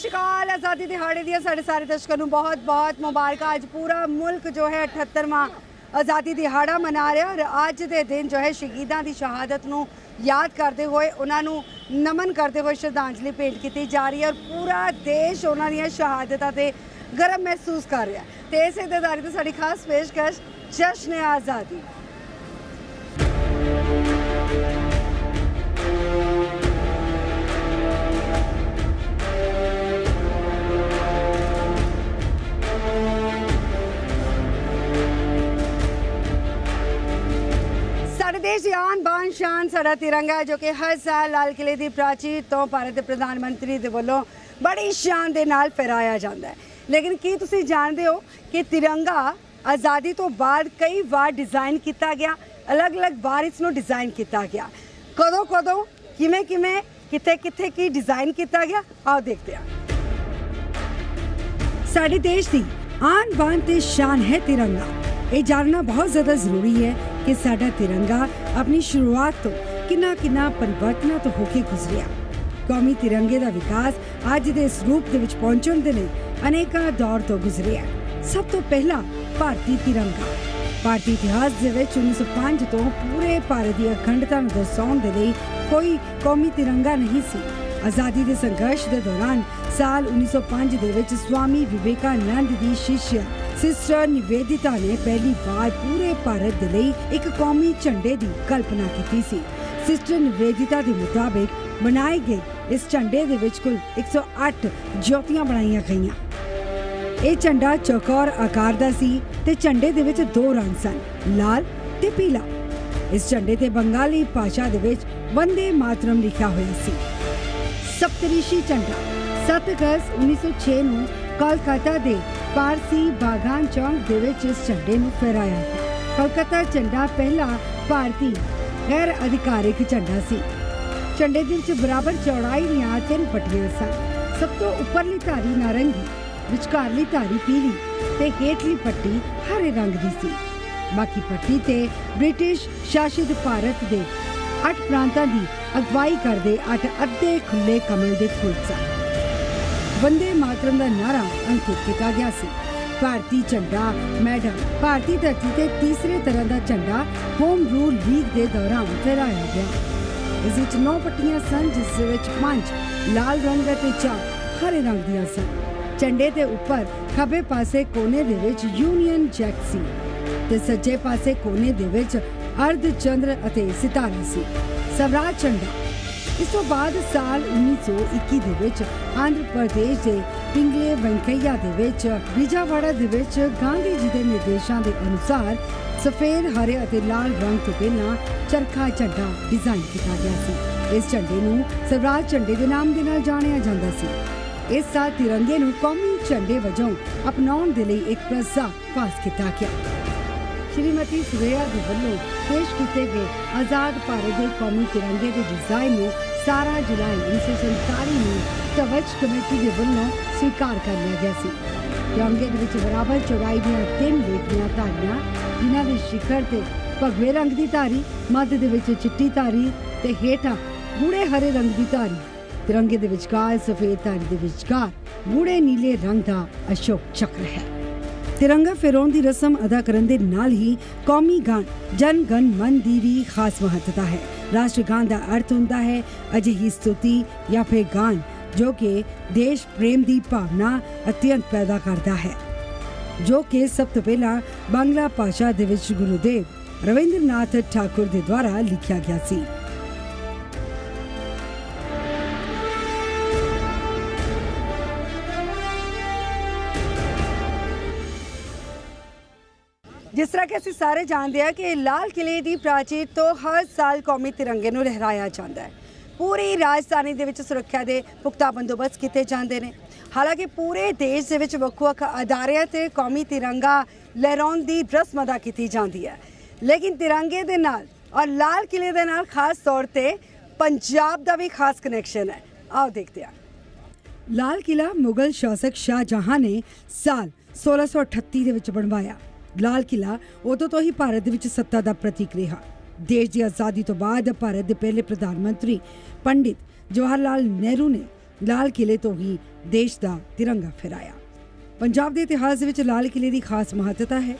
ਸਤਿ ਸ਼੍ਰੀ ਅਕਾਲ ਆਜ਼ਾਦੀ ਦਿਹਾੜੇ ਦੀਆਂ ਸਾਡੇ ਸਾਰੇ ਦਰਸ਼ਕਾਂ ਨੂੰ ਬਹੁਤ-ਬਹੁਤ ਮੁਬਾਰਕਾਂ। ਅੱਜ ਪੂਰਾ ਮੁਲਕ ਜੋ ਹੈ 78ਵਾਂ ਆਜ਼ਾਦੀ ਦਿਹਾੜਾ ਮਨਾ ਰਿਹਾ ਔਰ ਅੱਜ ਦੇ ਦਿਨ ਜੋ ਹੈ ਸ਼ਹੀਦਾਂ ਦੀ ਸ਼ਹਾਦਤ ਨੂੰ ਯਾਦ ਕਰਦੇ ਹੋਏ ਉਹਨਾਂ ਨੂੰ ਨਮਨ ਕਰਦੇ ਹੋਏ ਸ਼ਰਧਾਂਜਲੀ ਭੇਂਟ ਕੀਤੀ ਜਾ ਰਹੀ ਹੈ ਔਰ ਪੂਰਾ ਦੇਸ਼ ਉਹਨਾਂ ਦੀਆਂ ਸ਼ਹਾਦਤਾਂ ਤੇ ਗਰਮ ਮਹਿਸੂਸ ਕਰ ਰਿਹਾ ਹੈ। ਤੇ ਇਸੇ ਦੇ ਦਾਰੀ ਤੇ ਸਾਡੀ ਖਾਸ ਪੇਸ਼ਕਸ਼ ਜਸ਼ਨ ਆਜ਼ਾਦੀ। ਆਨ ਸ਼ਾਨ ਸਾਡਾ ਤਿਰੰਗਾ ਹੈ ਜੋ ਕਿ ਹਰ ਸਾਲ ਲਾਲ ਕਿਲੇ ਦੀ ਪ੍ਰਾਚੀਰ ਤੋਂ ਭਾਰਤ ਦੇ ਪ੍ਰਧਾਨ ਮੰਤਰੀ ਦੇ ਵੱਲੋਂ ਬੜੀ ਸ਼ਾਨ ਦੇ ਨਾਲ ਫਹਿਰਾਇਆ ਜਾਂਦਾ ਹੈ। ਲੇਕਿਨ ਕੀ ਤੁਸੀਂ ਜਾਣਦੇ ਹੋ ਕਿ ਤਿਰੰਗਾ ਆਜ਼ਾਦੀ ਤੋਂ ਬਾਅਦ ਕਈ ਵਾਰ ਡਿਜ਼ਾਈਨ ਕੀਤਾ ਗਿਆ, ਅਲੱਗ-ਅਲੱਗ ਵਾਰ ਇਸ ਨੂੰ ਡਿਜ਼ਾਈਨ ਕੀਤਾ ਗਿਆ? ਕਦੋਂ ਕਦੋਂ, ਕਿਵੇਂ ਕਿਵੇਂ, ਕਿੱਥੇ ਕਿੱਥੇ ਕੀ ਡਿਜ਼ਾਈਨ ਕੀਤਾ ਗਿਆ? ਆਓ ਦੇਖਦੇ ਹਾਂ। ਸਾਡੇ ਦੇਸ਼ ਦੀ ਆਨ ਬਾਨ ਤੇ ਸ਼ਾਨ ਹੈ ਤਿਰੰਗਾ। ਇਹ ਜਾਣਨਾ ਬਹੁਤ ਜ਼ਿਆਦਾ ਜ਼ਰੂਰੀ ਹੈ ਕਿ ਸਾਡਾ ਤਿਰੰਗਾ ਆਪਣੀ ਸ਼ੁਰੂਆਤ ਤੋਂ ਕਿੰਨਾ ਕਿੰਨਾ ਪਰਿਵਰਤਨਾਂ ਤੋਂ ਹੋ ਕੇ ਗੁਜ਼ਰਿਆ। ਕੌਮੀ ਤਿਰੰਗੇ ਦਾ ਵਿਕਾਸ ਅੱਜ ਦੇ ਇਸ ਰੂਪ ਦੇ ਵਿੱਚ ਪਹੁੰਚਣ ਦੇ ਲਈ ਅਨੇਕਾਂ ਦੌਰ ਤੋਂ ਗੁਜ਼ਰਿਆ। ਸਭ ਤੋਂ ਪਹਿਲਾਂ ਭਾਰਤੀ ਤਿਰੰਗਾ। ਭਾਰਤੀ ਇਤਿਹਾਸ ਦੇ ਵਿੱਚ 1905 ਤੋਂ ਪੂਰੇ ਭਾਰਤ ਦੀ ਅਖੰਡਤਾ ਨੂੰ ਦਰਸਾਉਣ ਦੇ ਲਈ ਕੋਈ ਕੌਮੀ ਤਿਰੰਗਾ ਨਹੀਂ ਸੀ। ਆਜ਼ਾਦੀ ਦੇ ਸੰਘਰਸ਼ ਦੇ ਦੌਰਾਨ ਸਾਲ 1905 ਦੇ ਵਿੱਚ ਸਵਾਮੀ ਵਿਵੇਕਾਨੰਦ ਦੀ ਸ਼ਿਸ਼ਿਆ ਸਿਸਟਰ ਨਿਵੇਦਿਤਾ ਨੇ ਪਹਿਲੀ ਵਾਰ ਪੂਰੇ ਭਾਰਤ ਦੇ ਲਈ ਇੱਕ ਕੌਮੀ ਝੰਡੇ ਦੀ ਕਲਪਨਾ ਕੀਤੀ ਸੀ। ਸਿਸਟਰ ਨਿਵੇਦਿਤਾ ਦੇ ਮੁਤਾਬਿਕ ਬਣਾਏ ਗਏ ਇਸ ਝੰਡੇ ਦੇ ਵਿੱਚ ਕੁੱਲ 108 ਜੋਤੀਆਂ ਬਣਾਈਆਂ ਗਈਆਂ। ਇਹ ਝੰਡਾ ਚੌਕੌਰ ਆਕਾਰ ਦਾ ਸੀ ਤੇ ਝੰਡੇ ਦੇ ਵਿੱਚ ਦੋ ਰੰਗ ਸਨ, ਲਾਲ ਤੇ ਪੀਲਾ। ਇਸ ਝੰਡੇ ਤੇ ਬੰਗਾਲੀ ਭਾਸ਼ਾ ਦੇ ਵਿੱਚ ਵੰਦੇ ਮਾਤਰਮ ਲਿਖਿਆ ਹੋਇਆ ਸੀ। ਸਪਤਰਿਸ਼ੀ ਝੰਡਾ 7 ਅਗਸਤ 1906 ਨੂੰ ਕੋਲਕਾਤਾ ਦੇ ਪਾਰਸੀ ਬਾਗਾਨ ਚੌਂਕ ਦੇ ਵਿੱਚ ਇਸ ਝੰਡੇ ਨੂੰ ਫਹਿਰਾਇਆ ਗਿਆ। ਕੋਲਕਾਤਾ ਝੰਡਾ ਪਹਿਲਾ ਭਾਰਤੀ ਗੈਰ ਅਧਿਕਾਰਿਕ ਝੰਡਾ ਸੀ। ਝੰਡੇ ਦੇ ਵਿੱਚ ਬਰਾਬਰ ਚੌੜਾਈ ਦੀਆਂ ਤਿੰਨ ਪੱਟੀਆਂ ਸਨ। ਸਭ ਤੋਂ ਉੱਪਰਲੀ ਧਾਰੀ ਨਾਰੰਗੀ, ਵਿਚਕਾਰਲੀ ਧਾਰੀ ਪੀਲੀ ਤੇ ਹੇਠਲੀ ਪੱਟੀ ਹਰੇ ਰੰਗ ਦੀ ਸੀ। ਬਾਕੀ ਪੱਟੀ ਤੇ ਬ੍ਰਿਟਿਸ਼ ਸ਼ਾਸਿਤ ਭਾਰਤ ਦੇ ਅੱਠ ਪ੍ਰਾਂਤਾਂ ਦੀ ਅਗਵਾਈ ਕਰਦੇ ਅੱਠ ਅੱਧੇ ਖੁੱਲੇ ਕਮਲ ਦੇ ਫੁੱਲ ਸਨ। ਵੰਦੇ ਮਾਤਰਮ ਦਾ ਨਾਰਾ ਅੰਕਿਤ ਕੀਤਾ ਗਿਆ ਸੀ ਭਾਰਤੀ ਝੰਡਾ ਮੈਡਮ ਭਾਰਤੀ ਧਰਤੀ ਤੇ ਤੀਸਰੇ ਤਰ੍ਹਾਂ ਦਾ ਝੰਡਾ ਹੋਮ ਰੂਲ ਲੀਗ ਦੇ ਦੌਰਾਨ ਫਹਿਰਾਇਆ ਗਿਆ ਇਸ ਵਿੱਚ ਨੌ ਪੱਟੀਆਂ ਸਨ ਜਿਸ ਦੇ ਵਿੱਚ ਪੰਜ ਲਾਲ ਰੰਗ ਅਤੇ ਚਾਰ ਹਰੇ ਰੰਗ ਦੀਆਂ ਸਨ ਝੰਡੇ ਦੇ ਉੱਪਰ ਖੱਬੇ ਪਾਸੇ ਕੋਨੇ ਦੇ ਵਿੱਚ ਯੂਨੀਅਨ ਜੈਕ ਸੀ ਤੇ ਸੱਜੇ ਪਾਸੇ ਕੋਨੇ ਦੇ ਵਿੱਚ ਅਰਧ ਚੰਦਰ ਅਤੇ ਸਿਤਾਰਾ ਸੀ ਸਵਰਾਜ ਝੰਡਾ ਇਸ ਤੋਂ ਬਾਅਦ ਸਾਲ 1921 ਦੇ ਵਿੱਚ ਆਂਧਰ ਪ੍ਰਦੇਸ਼ ਦੇ ਪਿੰਗਲੇ ਵੈਂਕਈਆ ਦੇ ਵਿੱਚ, ਵਿਜਾਵਾੜਾ ਦੇ ਵਿੱਚ ਗਾਂਧੀ ਜੀ ਦੇ ਨਿਰਦੇਸ਼ਾਂ ਦੇ ਅਨੁਸਾਰ ਸਫੇਦ, ਹਰੇ ਅਤੇ ਲਾਲ ਰੰਗ ਤੋਂ ਪਹਿਲਾਂ ਚਰਖਾ ਝੰਡਾ ਡਿਜ਼ਾਈਨ ਕੀਤਾ ਗਿਆ ਸੀ। ਇਸ ਝੰਡੇ ਨੂੰ ਸਵਰਾਜ ਝੰਡੇ ਦੇ ਨਾਮ ਦੇ ਨਾਲ ਜਾਣਿਆ ਜਾਂਦਾ ਸੀ। ਇਸ ਸਾਲ ਤਿਰੰਗੇ ਨੂੰ ਕੌਮੀ ਝੰਡੇ ਵਜੋਂ ਅਪਣਾਉਣ ਦੇ ਲਈ ਇੱਕ ਪ੍ਰਸਤਾਵ ਪਾਸ ਕੀਤਾ ਗਿਆ। ਸ਼੍ਰੀਮਤੀ ਸੁਰੇਆ ਦੇ ਵੱਲੋਂ ਪੇਸ਼ ਕੀਤੇ ਗਏ ਆਜ਼ਾਦ ਭਾਰਤ ਦੇ ਕੌਮੀ ਤਿਰੰਗੇ ਦੇ ਡਿਜ਼ਾਈਨ ਨੂੰ 17 ਜੁਲਾਈ 1947 ਨੂੰ ਕਵਚ ਕਮੇਟੀ ਦੇ ਵੱਲੋਂ ਸਵੀਕਾਰ ਕਰ ਲਿਆ ਗਿਆ ਸੀ। ਤਿਰੰਗੇ ਦੇ ਵਿੱਚ ਬਰਾਬਰ ਚੌੜਾਈ ਦੀਆਂ ਤਿੰਨ ਲੇਖੀਆਂ ਧਾਰੀਆਂ, ਜਿਨ੍ਹਾਂ ਦੇ ਸ਼ਿਖਰ ਤੇ ਭਗਵੇ ਰੰਗ ਦੀ ਧਾਰੀ, ਮੱਧ ਦੇ ਵਿੱਚ ਚਿੱਟੀ ਧਾਰੀ ਤੇ ਹੇਠਾਂ ਗੂੜੇ ਹਰੇ ਰੰਗ ਦੀ ਧਾਰੀ। ਤਿਰੰਗੇ ਦੇ ਵਿਚਕਾਰ ਸਫੇਦ ਧਾਰੀ ਦੇ ਵਿਚਕਾਰ ਗੂੜੇ ਨੀਲੇ ਰੰਗ ਦਾ ਅਸ਼ੋਕ ਚੱਕਰ ਹੈ। ਤਿਰੰਗਾ ਫਹਿਰਾਉਣ ਦੀ ਰਸਮ ਅਦਾ ਕਰਨ ਦੇ ਨਾਲ ਹੀ ਕੌਮੀ ਗਾਨ ਜਨ ਗਨ ਮਨ ਦੀ ਵੀ ਖਾਸ ਮਹੱਤਤਾ ਹੈ। ਰਾਸ਼ਟਰ ਦਾ ਅਰਥ ਹੁੰਦਾ ਹੈ ਅਜਿਹੀ ਸਤੁਤੀ ਜਾਂ ਫਿਰ ਗਾਨ, ਜੋ ਕਿ ਦੇਸ਼ ਪ੍ਰੇਮ ਦੀ ਭਾਵਨਾ ਅਤਿਅੰਤ ਪੈਦਾ ਕਰਦਾ ਹੈ, ਜੋ ਕਿ ਸਭ ਤੋਂ ਪਹਿਲਾਂ ਬੰਗਲਾ ਭਾਸ਼ਾ ਦੇ ਵਿੱਚ ਗੁਰੂਦੇਵ ਰਵਿੰਦਰਨਾਥ ਠਾਕੁਰ ਦੇ ਦੁਆਰਾ ਲਿਖਿਆ ਗਿਆ ਸੀ। ਜਿਸ ਤਰ੍ਹਾਂ ਕਿ ਅਸੀਂ ਸਾਰੇ ਜਾਣਦੇ ਹਾਂ ਕਿ ਲਾਲ ਕਿਲੇ ਦੀ ਪ੍ਰਾਚੀਰ ਤੋਂ ਹਰ ਸਾਲ ਕੌਮੀ ਤਿਰੰਗੇ ਨੂੰ ਲਹਿਰਾਇਆ ਜਾਂਦਾ ਹੈ। ਪੂਰੀ ਰਾਜਧਾਨੀ ਦੇ ਵਿੱਚ ਸੁਰੱਖਿਆ ਦੇ ਪੁਖਤਾ ਬੰਦੋਬਸਤ ਕੀਤੇ ਜਾਂਦੇ ਨੇ। ਹਾਲਾਂਕਿ ਪੂਰੇ ਦੇਸ਼ ਦੇ ਵਿੱਚ ਵੱਖ-ਵੱਖ ਅਦਾਰਿਆਂ ਤੇ ਕੌਮੀ ਤਿਰੰਗਾ ਲਹਿਰਾਉਣ ਦੀ ਰਸਮ ਅਦਾ ਕੀਤੀ ਜਾਂਦੀ ਹੈ। ਲੇਕਿਨ ਤਿਰੰਗੇ ਦੇ ਨਾਲ ਔਰ ਲਾਲ ਕਿਲੇ ਦੇ ਨਾਲ ਖਾਸ ਤੌਰ ਤੇ ਪੰਜਾਬ ਦਾ ਵੀ ਖਾਸ ਕਨੈਕਸ਼ਨ ਹੈ। ਆਓ ਦੇਖਦੇ ਹਾਂ। ਲਾਲ ਕਿਲਾ ਮੁਗਲ ਸ਼ਾਸਕ ਸ਼ਾਹਜਹਾਂ ਨੇ ਸਾਲ 1638 ਦੇ ਵਿੱਚ ਬਣਵਾਇਆ। ਲਾਲ ਕਿਲਾ ਉਦੋਂ ਤੋਂ ਹੀ ਭਾਰਤ ਵਿੱਚ ਸੱਤਾ ਦਾ ਪ੍ਰਤੀਕ ਰਿਹਾ। ਦੇਸ਼ ਦੀ ਆਜ਼ਾਦੀ ਤੋਂ ਬਾਅਦ ਭਾਰਤ ਦੇ ਪਹਿਲੇ ਪ੍ਰਧਾਨ ਮੰਤਰੀ ਪੰਡਿਤ ਜਵਾਹਰ ਲਾਲ ਨਹਿਰੂ ਨੇ ਲਾਲ ਕਿਲੇ ਤੋਂ ਹੀ ਦੇਸ਼ ਦਾ ਤਿਰੰਗਾ ਫਹਿਰਾਇਆ। ਪੰਜਾਬ ਦੇ ਇਤਿਹਾਸ ਵਿੱਚ ਲਾਲ ਕਿਲੇ ਦੀ ਖਾਸ ਮਹੱਤਤਾ ਹੈ।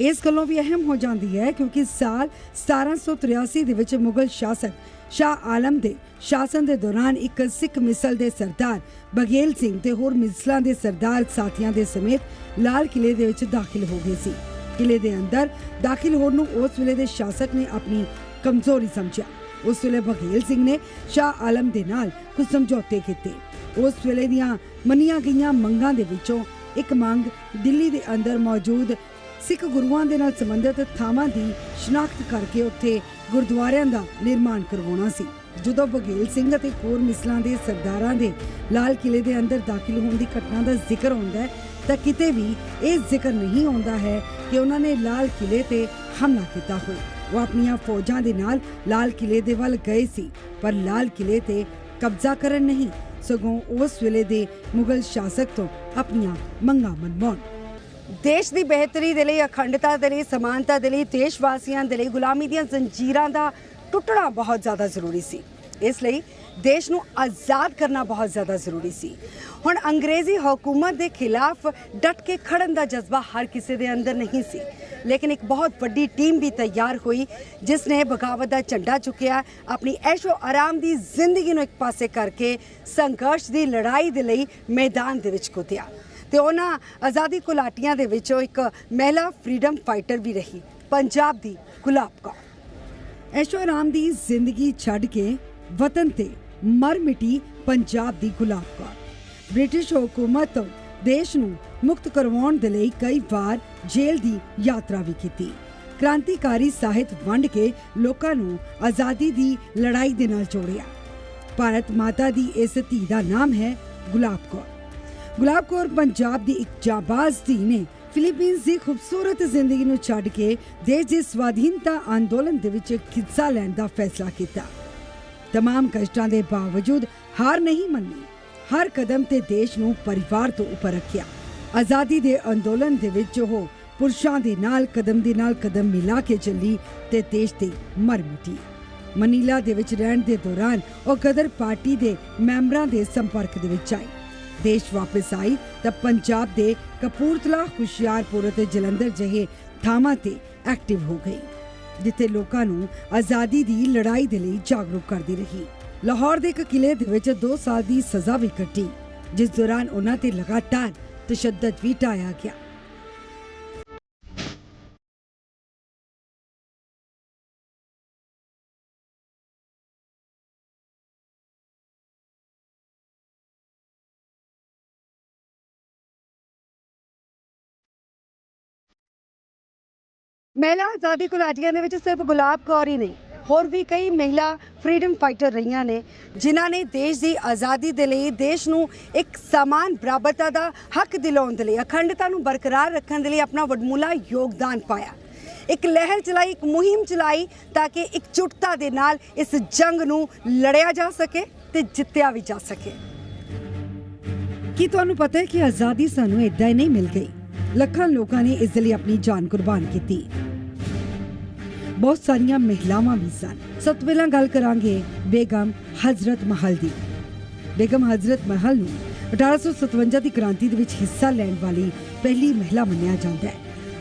ਇਸ ਗੱਲੋਂ ਵੀ ਅਹਿਮ ਹੋ ਜਾਂਦੀ ਹੈ ਕਿਉਂਕਿ ਸਾਲ 1783 ਦੇ ਵਿੱਚ ਮੁਗਲ ਸ਼ਾਸਕ ਸ਼ਾਹ ਆਲਮ ਦੇ ਸ਼ਾਸਨ ਦੇ ਦੌਰਾਨ ਇੱਕ ਸਿੱਖ ਮਿਸਲ ਦੇ ਸਰਦਾਰ ਬਗੇਲ ਸਿੰਘ ਤੇ ਹੋਰ ਮਿਸਲਾਂ ਦੇ ਸਰਦਾਰ ਸਾਥੀਆਂ ਦੇ ਸਮੇਤ ਲਾਲ ਕਿਲੇ ਦੇ ਵਿੱਚ ਦਾਖਲ ਹੋ ਗਏ ਸੀ। ਕਿਲੇ ਦੇ ਅੰਦਰ ਦਾਖਲ ਹੋਣ ਨੂੰ ਉਸ ਵੇਲੇ ਦੇ ਸ਼ਾਸਕ ਨੇ ਆਪਣੀ ਕਮਜ਼ੋਰੀ ਸਮਝਿਆ। ਉਸ ਵੇਲੇ ਬਘੇਲ ਸਿੰਘ ਨੇ ਸ਼ਾਹ ਆਲਮ ਦੇ ਨਾਲ ਕੁਝ ਸਮਝੌਤੇ ਕੀਤੇ। ਉਸ ਵੇਲੇ ਦੀਆਂ ਮੰਨੀਆਂ ਗਈਆਂ ਮੰਗਾਂ ਦੇ ਵਿੱਚੋਂ ਇੱਕ ਮੰਗ ਦਿੱਲੀ ਦੇ ਅੰਦਰ ਮੌਜੂਦ ਸਿੱਖ ਗੁਰੂਆਂ ਦੇ ਨਾਲ ਸੰਬੰਧਿਤ ਥਾਵਾਂ ਦੀ ਸ਼ਨਾਖਤ ਕਰਕੇ ਉੱਥੇ ਗੁਰਦੁਆਰਿਆਂ ਦਾ ਨਿਰਮਾਣ ਕਰਵਾਉਣਾ ਸੀ। ਜਦੋਂ ਬਗੇਲ ਸਿੰਘ ਅਤੇ ਹੋਰ ਮਿਸਲਾਂ ਦੇ ਸਰਦਾਰਾਂ ਦੇ ਲਾਲ ਕਿਲੇ ਦੇ ਅੰਦਰ ਦਾਖਲ ਹੋਣ ਦੀ ਘਟਨਾ ਦਾ ਜ਼ਿਕਰ ਹੁੰਦਾ ਹੈ, ਤਾਂ ਕਿਤੇ ਵੀ ਇਹ ਜ਼ਿਕਰ ਨਹੀਂ ਆਉਂਦਾ ਹੈ ਕਿ ਉਹਨਾਂ ਨੇ ਲਾਲ ਕਿਲੇ ਤੇ ਹਮਲਾ ਕੀਤਾ ਹੋਵੇ। ਉਹ ਆਪਣੀਆਂ ਫੌਜਾਂ ਦੇ ਨਾਲ ਲਾਲ ਕਿਲੇ ਦੇ ਵੱਲ ਗਏ ਸੀ, ਪਰ ਲਾਲ ਕਿਲੇ ਤੇ ਕਬਜ਼ਾ ਕਰਨ ਨਹੀਂ, ਸਗੋਂ ਉਸ ਵੇਲੇ ਦੇ ਮੁਗਲ ਸ਼ਾਸਕ ਤੋਂ ਆਪਣੀਆਂ ਮੰਗਾਂ ਮਨਵਾਉਣ। ਦੇਸ਼ ਦੀ ਬਿਹਤਰੀ ਦੇ ਲਈ, ਅਖੰਡਤਾ ਦੇ ਲਈ, ਸਮਾਨਤਾ ਦੇ ਲਈ ਦੇਸ਼ ਵਾਸੀਆਂ ਦੇ ਲਈ, ਗੁਲਾਮੀ ਦੀਆਂ ਜ਼ੰਜੀਰਾਂ ਦਾ ਟੁੱਟਣਾ ਬਹੁਤ ਜ਼ਿਆਦਾ ਜ਼ਰੂਰੀ ਸੀ। ਇਸ ਲਈ ਦੇਸ਼ ਨੂੰ ਆਜ਼ਾਦ ਕਰਨਾ ਬਹੁਤ ਜ਼ਿਆਦਾ ਜ਼ਰੂਰੀ ਸੀ। ਹੁਣ ਅੰਗਰੇਜ਼ੀ ਹਕੂਮਤ ਦੇ ਖਿਲਾਫ ਡਟ ਕੇ ਖੜਨ ਦਾ ਜਜ਼ਬਾ ਹਰ ਕਿਸੇ ਦੇ ਅੰਦਰ ਨਹੀਂ ਸੀ। ਲੇਕਿਨ ਇੱਕ ਬਹੁਤ ਵੱਡੀ ਟੀਮ ਵੀ ਤਿਆਰ ਹੋਈ, ਜਿਸ ਨੇ ਬਗਾਵਤ ਦਾ ਝੰਡਾ ਚੁੱਕਿਆ, ਆਪਣੀ ਐਸ਼ੋ ਆਰਾਮ ਦੀ ਜ਼ਿੰਦਗੀ ਨੂੰ ਇੱਕ ਪਾਸੇ ਕਰਕੇ ਸੰਘਰਸ਼ ਦੀ ਲੜਾਈ ਦੇ ਲਈ ਮੈਦਾਨ ਦੇ ਵਿੱਚ ਕੁੱਦਿਆ। ਤੇ ਉਹਨਾਂ ਆਜ਼ਾਦੀ ਕੁਲਾਟੀਆਂ ਦੇ ਵਿੱਚੋਂ ਇੱਕ ਮਹਿਲਾ ਫਰੀडम ਫਾਈਟਰ ਵੀ ਰਹੀ, ਪੰਜਾਬ ਦੀ ਗੁਲਾਬ ਕੌਰ ਐਸ਼ੋ ਆਰਾਮ ਦੀ ਜ਼ਿੰਦਗੀ ਛੱਡ ਕੇ ਵਤਨ ਤੇ ਮਰ ਮਿਟੀ ਪੰਜਾਬ ਦੀ ਗੁਲਾਬ ਕੌਰ ਬ੍ਰਿਟਿਸ਼ ਹਕੂਮਤ ਦੇਸ਼ ਨੂੰ ਮੁਕਤ ਕਰਵਾਉਣ ਦੇ ਲਈ ਕਈ ਵਾਰ ਜੇਲ੍ਹ ਦੀ ਯਾਤਰਾ ਵੀ ਕੀਤੀ। ਕ੍ਰਾਂਤੀਕਾਰੀ ਸਾਹਿਤ ਵੰਡ ਕੇ ਲੋਕਾਂ ਨੂੰ ਆਜ਼ਾਦੀ ਦੀ ਲੜਾਈ ਦੇ ਨਾਲ ਜੋੜਿਆ। ਭਾਰਤ ਮਾਤਾ ਦੀ ਇਸ ਧੀ ਦਾ ਨਾਮ ਹੈ ਗੁਲਾਬ ਕੌਰ ਗੁਲਾਬ ਕੌਰ ਪੰਜਾਬ ਦੀ ਇੱਕ ਜਾਬਾਜ਼ ਧੀ ਨੇ ਫਿਲੀਪੀਨਸ ਦੀ ਖੂਬਸੂਰਤ ਜ਼ਿੰਦਗੀ ਨੂੰ ਛੱਡ ਕੇ ਦੇਸ਼ ਦੇ ਸਵਾਧੀਨਤਾ ਅੰਦੋਲਨ ਦੇ ਵਿੱਚ ਹਿੱਸਾ ਲੈਣ ਦਾ ਫੈਸਲਾ ਕੀਤਾ तमाम ਕਸ਼ਟਾਂ ਦੇ ਬਾਵਜੂਦ ਹਾਰ ਨਹੀਂ ਮੰਨੀ ਹਰ ਕਦਮ ਤੇ ਦੇਸ਼ ਨੂੰ ਪਰਿਵਾਰ ਤੋਂ ਉੱਪਰ ਰੱਖਿਆ ਆਜ਼ਾਦੀ ਦੇ ਅੰਦੋਲਨ ਦੇ ਵਿੱਚ ਉਹ ਪੁਰਸ਼ਾਂ ਦੇ ਨਾਲ ਕਦਮ ਦੇ ਨਾਲ ਕਦਮ ਮਿਲਾ ਕੇ ਚੱਲੀ ਤੇ ਦੇਸ਼ ਤੇ ਮਰ ਮਿਟੀ ਮਨੀਲਾ ਦੇ ਵਿੱਚ ਰਹਿਣ ਦੇ ਦੌਰਾਨ ਉਹ ਗਦਰ ਪਾਰਟੀ ਦੇ ਮੈਂਬਰਾਂ ਦੇ ਸੰਪਰਕ ਦੇ ਵਿੱਚ ਆਈ ਦੇਸ਼ ਵਾਪਸ ਆਈ ਤਾਂ ਪੰਜਾਬ ਦੇ ਕਪੂਰਥਲਾ, ਹੁਸ਼ਿਆਰਪੁਰ ਅਤੇ ਜਲੰਧਰ ਜਿਹੇ ਥਾਵਾਂ ਤੇ ਐਕਟਿਵ ਹੋ ਗਈ, ਜਿੱਥੇ ਲੋਕਾਂ ਨੂੰ ਆਜ਼ਾਦੀ ਦੀ ਲੜਾਈ ਦੇ ਲਈ ਜਾਗਰੂਕ ਕਰਦੀ ਰਹੀ। ਲਾਹੌਰ ਦੇ ਇੱਕ ਕਿਲੇ ਦੇ ਵਿੱਚ 2 ਸਾਲ ਦੀ ਸਜ਼ਾ ਵੀ ਕੱਟੀ, ਜਿਸ ਦੌਰਾਨ ਉਹਨਾਂ ਤੇ ਲਗਾਤਾਰ ਤਸ਼ੱਦਦ ਵੀ ਟਾਇਆ ਗਿਆ। ਮਹਿਲਾ ਆਜ਼ਾਦੀ ਘੁਲਾਟੀਆਂ ਦੇ ਵਿੱਚ ਸਿਰਫ ਗੁਲਾਬ ਕੌਰ ਹੀ ਨਹੀਂ, ਹੋਰ ਵੀ ਕਈ ਮਹਿਲਾ ਫਰੀडम ਫਾਈਟਰ ਰਹੀਆਂ ਨੇ, ਜਿਨ੍ਹਾਂ ਨੇ ਦੇਸ਼ ਦੀ ਆਜ਼ਾਦੀ ਦੇ ਲਈ ਦੇਸ਼ ਨੂੰ ਇੱਕ ਸਮਾਨ ਬਰਾਬਰਤਾ ਦਾ ਹੱਕ ਦਿਲਾਉਣ ਦੇ ਲਈ, ਅਖੰਡਤਾ ਨੂੰ ਬਰਕਰਾਰ ਰੱਖਣ ਦੇ ਲਈ ਆਪਣਾ ਵਡਮੁੱਲਾ ਯੋਗਦਾਨ ਪਾਇਆ। ਇੱਕ ਲਹਿਰ ਚਲਾਈ, ਇੱਕ ਮੁਹਿੰਮ ਚਲਾਈ ਤਾਂ ਕਿ ਇਕਜੁੱਟਤਾ ਦੇ ਨਾਲ ਇਸ ਜੰਗ ਨੂੰ ਲੜਿਆ ਜਾ ਸਕੇ ਤੇ ਜਿੱਤਿਆ ਵੀ ਜਾ ਸਕੇ। ਕੀ ਤੁਹਾਨੂੰ ਪਤਾ ਹੈ ਕਿ ਆਜ਼ਾਦੀ ਸਾਨੂੰ ਇਦਾਂ ਹੀ ਨਹੀਂ ਮਿਲ ਗਈ? ਲੱਖਾਂ ਲੋਕਾਂ ਨੇ ਇਸ ਲਈ ਆਪਣੀ ਜਾਨ ਕੁਰਬਾਨ ਕੀਤੀ। ਬਹੁਤ ਸਾਰੀਆਂ ਮਹਿਲਾਵਾਂ ਵੀ ਸਨ। ਸਭ ਤੋਂ ਪਹਿਲਾਂ ਗੱਲ ਕਰਾਂਗੇ ਬੇਗਮ ਹਜ਼ਰਤ ਮਹਲ ਦੀ। ਬੇਗਮ ਹਜ਼ਰਤ ਮਹਲ ਨੂੰ 1857 ਦੀ ਕ੍ਰਾਂਤੀ ਦੇ ਵਿੱਚ ਹਿੱਸਾ ਲੈਣ ਵਾਲੀ ਪਹਿਲੀ ਮਹਿਲਾ ਮੰਨਿਆ ਜਾਂਦਾ ਹੈ।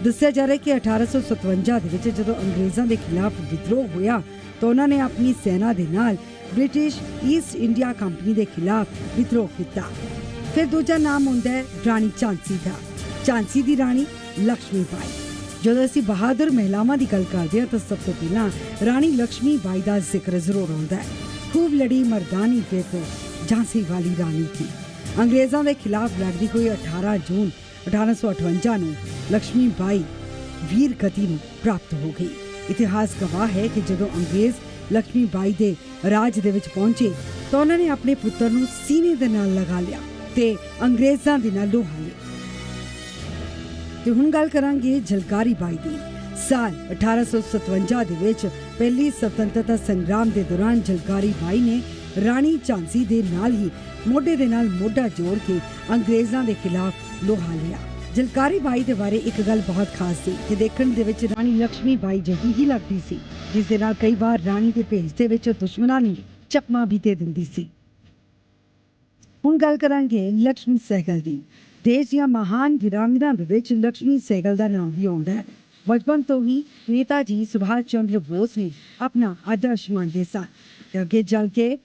ਦੱਸਿਆ ਜਾ ਰਿਹਾ ਹੈ ਕਿ 1857 ਦੇ ਵਿੱਚ ਜਦੋਂ ਅੰਗਰੇਜ਼ਾਂ ਦੇ ਖਿਲਾਫ ਵਿਦਰੋਹ ਹੋਇਆ, ਤਾਂ ਉਹਨਾਂ ਨੇ ਆਪਣੀ ਸੈਨਾ ਦੇ ਨਾਲ ਬ੍ਰਿਟਿਸ਼ ਈਸਟ ਇੰਡੀਆ ਕੰਪਨੀ ਦੇ ਖਿਲਾਫ ਵਿਦਰੋਹ ਕੀਤਾ। ਫਿਰ ਦੂਜਾ ਨਾਮ ਹੁੰਦਾ ਹੈ ਰਾਣੀ ਝਾਂਸੀ ਦਾ। ਝਾਂਸੀ ਦੀ ਰਾਣੀ ਲక్ష్ਮੀ ਬਾਈ। ਜਦੋਂ ਅਸੀਂ ਬਹਾਦਰ ਮਹਿਲਾਵਾਂ ਦੀ ਗੱਲ ਕਰਦੇ ਹਾਂ ਤਾਂ ਸਭ ਤੋਂ ਪਹਿਲਾਂ ਰਾਣੀ ਲక్ష్ਮੀ ਬਾਈ ਦਾ ਜ਼ਿਕਰ ਜ਼ਰੂਰ ਆਉਂਦਾ ਹੈ। ਖੂਬ ਲੜੀ ਮਰਦਾਨੀ ਕੇ ਤੋ ਝਾਂਸੀ ਵਾਲੀ ਰਾਣੀ ਕੀ ਅੰਗਰੇਜ਼ਾਂ ਦੇ ਖਿਲਾਫ ਲੜਦੀ ਹੋਈ 18 ਜੂਨ 1858 ਨੂੰ ਲక్ష్ਮੀ ਬਾਈ ਵੀਰ ਗਤੀ ਨੂੰ ਪ੍ਰਾਪਤ ਹੋ ਗਈ। ਇਤਿਹਾਸ ਗਵਾਹ ਹੈ ਕਿ ਜਦੋਂ ਅੰਗਰੇਜ਼ ਲక్ష్ਮੀ ਬਾਈ ਦੇ ਰਾਜ ਦੇ ਵਿੱਚ ਪਹੁੰਚੇ ਤਾਂ ਉਹਨਾਂ ਨੇ ਆਪਣੇ ਪੁੱਤਰ ਨੂੰ ਸੀਨੇ ਦੇ ਨਾਲ ਲਗਾ ਲਿਆ ਤੇ ਅੰਗਰੇਜ਼ਾਂ ਦੇ ਨਾਲ ਲੋਹਾ ਲਿਆ। ਤੇ ਹੁਣ ਗੱਲ ਕਰਾਂਗੇ ਝਲਕਾਰੀ ਬਾਈ ਦੀ। ਸਾਲ 1857 ਦੇ ਵਿੱਚ ਪਹਿਲੀ ਸੁਤੰਤਰਤਾ ਸੰਗਰਾਮ ਦੇ ਦੌਰਾਨ ਝਲਕਾਰੀ ਬਾਈ ਨੇ ਰਾਣੀ ਝਾਂਸੀ ਦੇ ਨਾਲ ਹੀ ਮੋਢੇ ਦੇ ਨਾਲ ਮੋਢਾ ਜੋੜ ਕੇ ਅੰਗਰੇਜ਼ਾਂ ਦੇ ਖਿਲਾਫ ਲੋਹਾ ਲਿਆ। ਜਲਕਾਰੀ ਬਾਈ ਦੇ ਬਾਰੇ ਇੱਕ ਗੱਲ ਬਹੁਤ ਖਾਸ ਸੀ ਕਿ ਦੇਖਣ ਦੇ ਵਿੱਚ ਰਾਣੀ ਲక్ష్ਮੀ ਬਾਈ ਜਹੀ ਹੀ ਲੱਗਦੀ ਸੀ, ਜਿਸ ਦੇ ਨਾਲ ਕਈ ਵਾਰ ਰਾਣੀ ਦੇ ਭੇਜ ਦੇ ਵਿੱਚ ਦੁਸ਼ਮਣਾਂ ਨੂੰ ਚਪਮਾ ਵੀ ਦੇ ਦਿੰਦੀ ਸੀ। ਹੁਣ ਗੱਲ ਕਰਾਂਗੇ ਲక్ష్ਮੀ ਸਹਿਗਲ ਦੀ। ਦੇਸ਼ ਦੀਆਂ ਮਹਾਨ ਵੀਰਾਂਗਨਾ ਦੇ ਵਿੱਚ ਲక్ష్ਮੀ ਸਹਿਗਲ ਦਾ ਨਾਮ ਵੀ ਆਉਂਦਾ ਹੈ। ਬਚਪਨ ਤੋਂ ਹੀ ਨੇਤਾ ਜੀ ਸੁਭਾਸ਼ ਚੰਦਰ ਬੋਸ ਨੇ ਆਪਣਾ ਆਦਰਸ਼ ਮੰਨਦੇ ਸਨ। ਅੱਗੇ ਚੱਲ ਕੇ